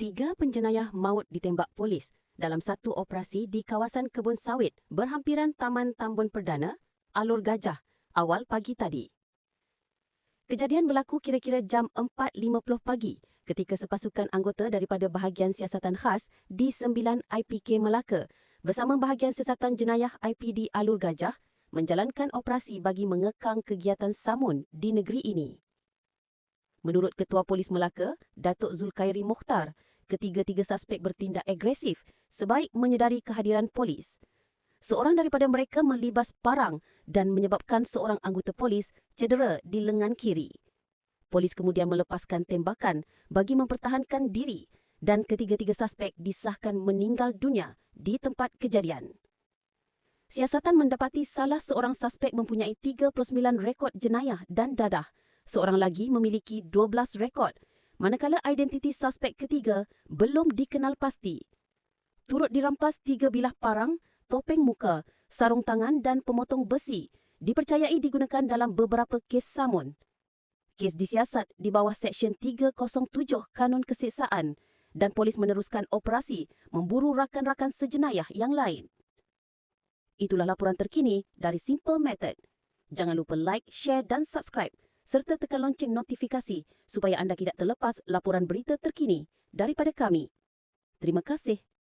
Tiga penjenayah maut ditembak polis dalam satu operasi di kawasan kebun sawit berhampiran Taman Tambun Perdana, Alur Gajah, awal pagi tadi. Kejadian berlaku kira-kira jam 4.50 pagi ketika sepasukan anggota daripada bahagian siasatan khas di 9 IPK Melaka bersama bahagian siasatan jenayah IPD Alur Gajah menjalankan operasi bagi mengekang kegiatan samun di negeri ini. Menurut Ketua Polis Melaka, Datuk Zulkairi Mukhtar, ketiga-tiga suspek bertindak agresif sebaik menyedari kehadiran polis. Seorang daripada mereka melibas parang dan menyebabkan seorang anggota polis cedera di lengan kiri. Polis kemudian melepaskan tembakan bagi mempertahankan diri dan ketiga-tiga suspek disahkan meninggal dunia di tempat kejadian. Siasatan mendapati salah seorang suspek mempunyai 39 rekod jenayah dan dadah seorang lagi memiliki 12 rekod, manakala identiti suspek ketiga belum dikenal pasti. Turut dirampas tiga bilah parang, topeng muka, sarung tangan dan pemotong besi dipercayai digunakan dalam beberapa kes samun. Kes disiasat di bawah Seksyen 307 Kanun Keseksaan dan polis meneruskan operasi memburu rakan-rakan sejenayah yang lain. Itulah laporan terkini dari Simple Method. Jangan lupa like, share dan subscribe serta tekan lonceng notifikasi supaya anda tidak terlepas laporan berita terkini daripada kami. Terima kasih.